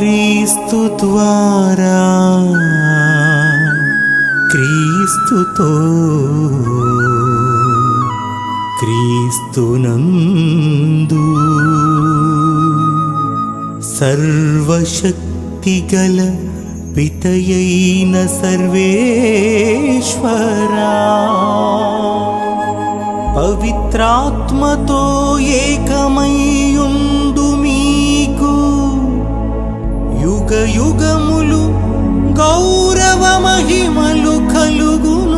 క్రీస్తు ద్వారా క్రీస్తుతో క్రీస్తునందు సర్వశక్తిగల పితయైన సర్వేశ్వరా పవిత్రాత్మతో ఏకమయ్యు యుగ యుగములు గౌరవ మహిమలు కలుగునుగా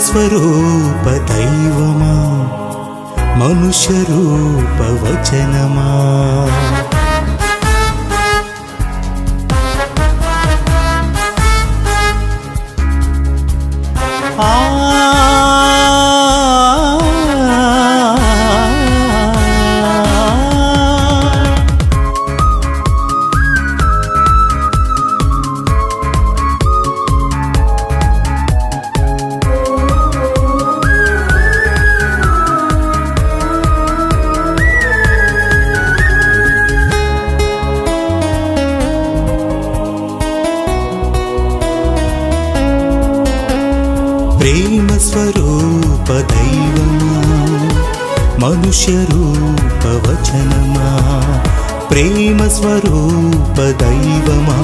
స్వరూప దైవమా? మనుష్య రూప వచనమా? ప్రేమస్వరూప దైవమా? మనుష్య రూప వచనమా? ప్రేమస్వరూప దైవమా?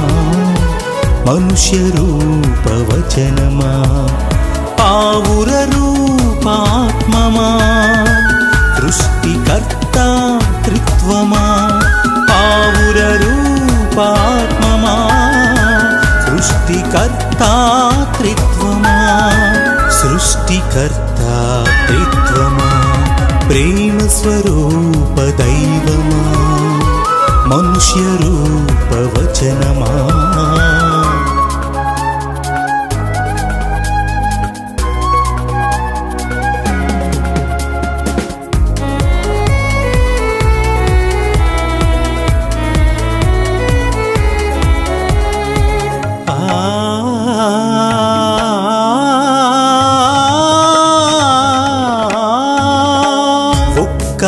మనుష్య రూప వచనమా? పావుర రూపాత్మమా? సృష్టికర్త త్రిత్వమా పావుర రూపాత్మమా? సృష్టికర్త త్రిత్వమా సృష్టికర్త త్రిత్వమా ప్రేమ స్వరూప దైవమా మనుష్య రూప వచనమా?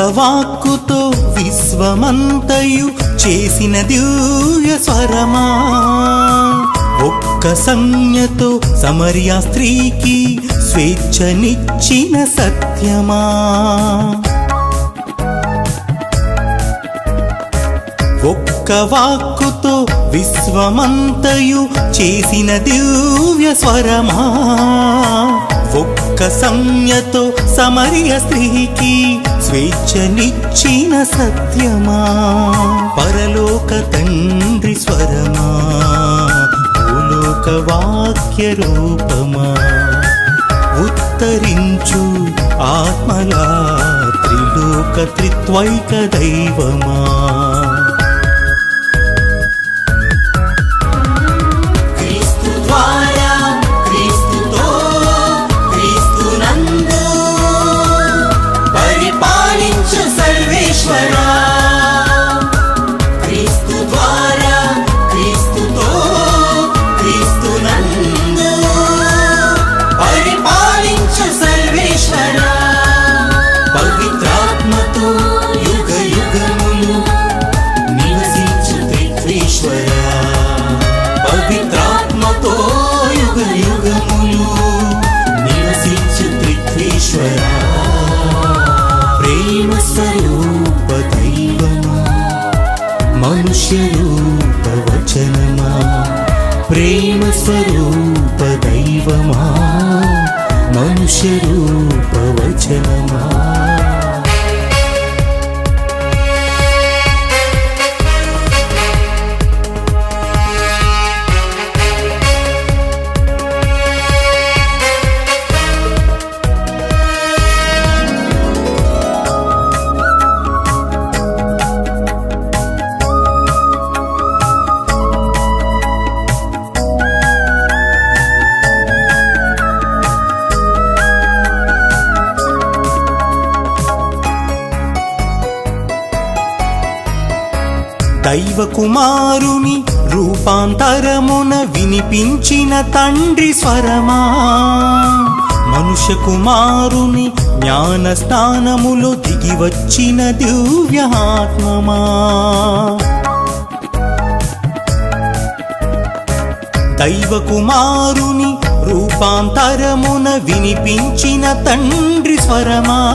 వాక్కుతో విశ్వమంతయు చేసిన దివ్య స్వరమా? ఒక్క సంజ్ఞతో సమర్య స్త్రీకి స్వేచ్ఛనిచ్చిన సత్యమా? ఒక్క వాక్కుతో విశ్వమంతయు చేసిన దివ్య స్వరమా? ఒక్క సంజ్ఞతో సమర్య స్త్రీకి స్వేచ్ఛనిచ్చిన సత్యమా? పరలోక తండ్రి స్వరమా? భూలోక వాక్య రూపమా? ఉత్తరించు ఆత్మలా త్రిలోక త్రిత్వైక దైవమా? రూపమా? మనుష్య రూపవచనమా శివకుమారుని కుమారుని రూపాంతరమున వినిపించిన తండ్రి స్వరమా. మనుష్య కుమారుని జ్ఞాన స్థానములో దిగి వచ్చిన దివ్యాత్మమా. దైవ కుమారుని రూపాంతరమున వినిపించిన తండ్రి స్వరమా.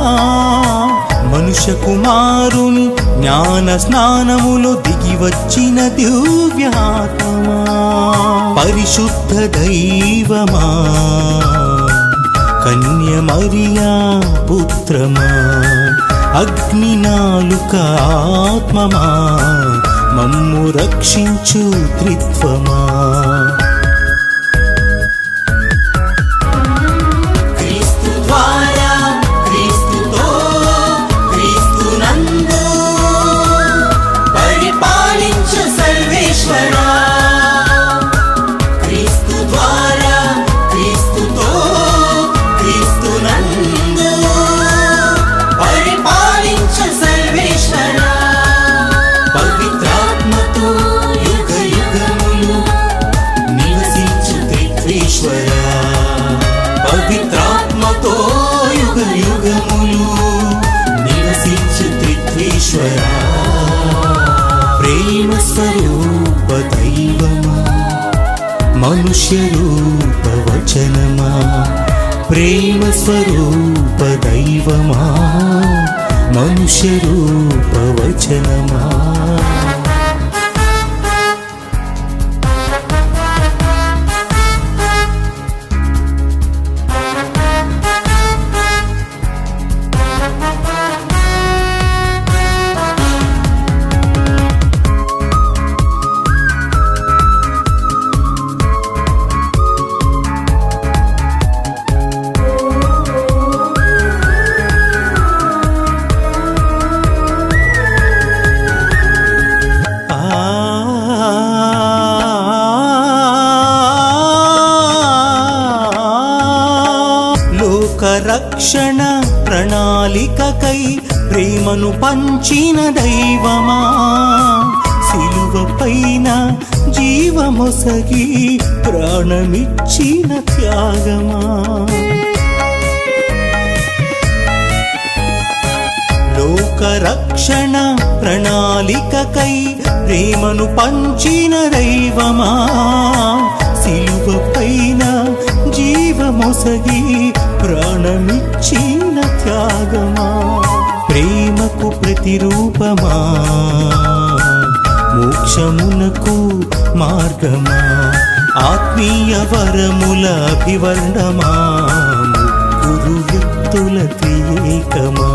మనుష్య కుమారుని జ్ఞాన స్నానములో దిగి వచ్చిన దివ్యాత్మా పరిశుద్ధ దైవమా. కన్య మరియా పుత్రమా. అగ్ని నాలుక ఆత్మమా. మమ్ము రక్షించు త్రిత్వమా. మనుష్య రక్షణ ప్రణాళికకై ప్రేమను పంచిన దైవమా? సిలువపైన జీవమొసగి ప్రాణమిచ్చిన త్యాగమా? లోక రక్షణ ప్రణాళికకై ప్రేమను పంచిన దైవమా? సిలువపైన జీవమొసగి ప్రాణమిచ్చిన త్యాగమా? ప్రేమకు ప్రతిరూపమా? మోక్షమునకు మార్గమా? ఆత్మీయ వరముల అభివర్ణమా ముగ్గురు వ్యక్తుల త్రియేకమా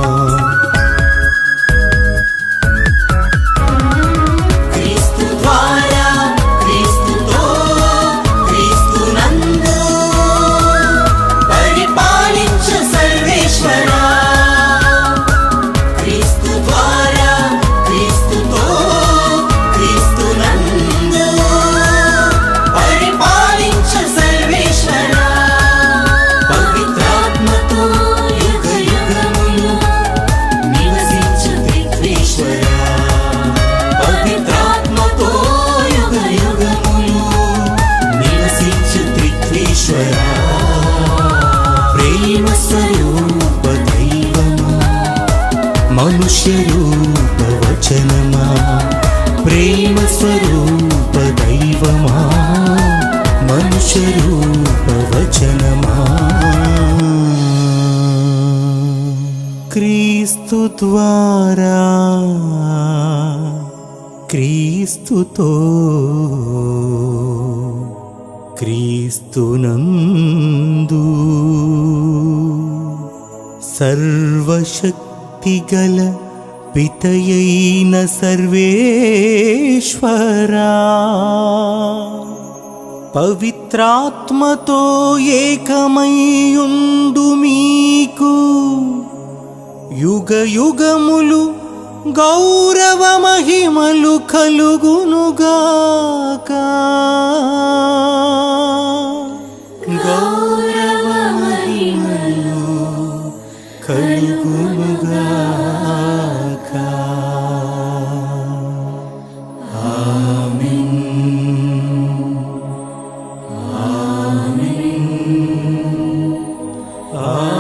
క్రీస్తు ద్వారా క్రీస్తుతో క్రీస్తునందు సర్వశక్తిగల పితయైన సర్వేశ్వరా పవిత్రాత్మతో ఏకమయ్యుండు మీకు. యుగ యుగములు గౌరవ మహిమలు కలుగునుగాక గౌరవ మహిమలు కలుగునుగాక ఆమెన్. ఆమెన్.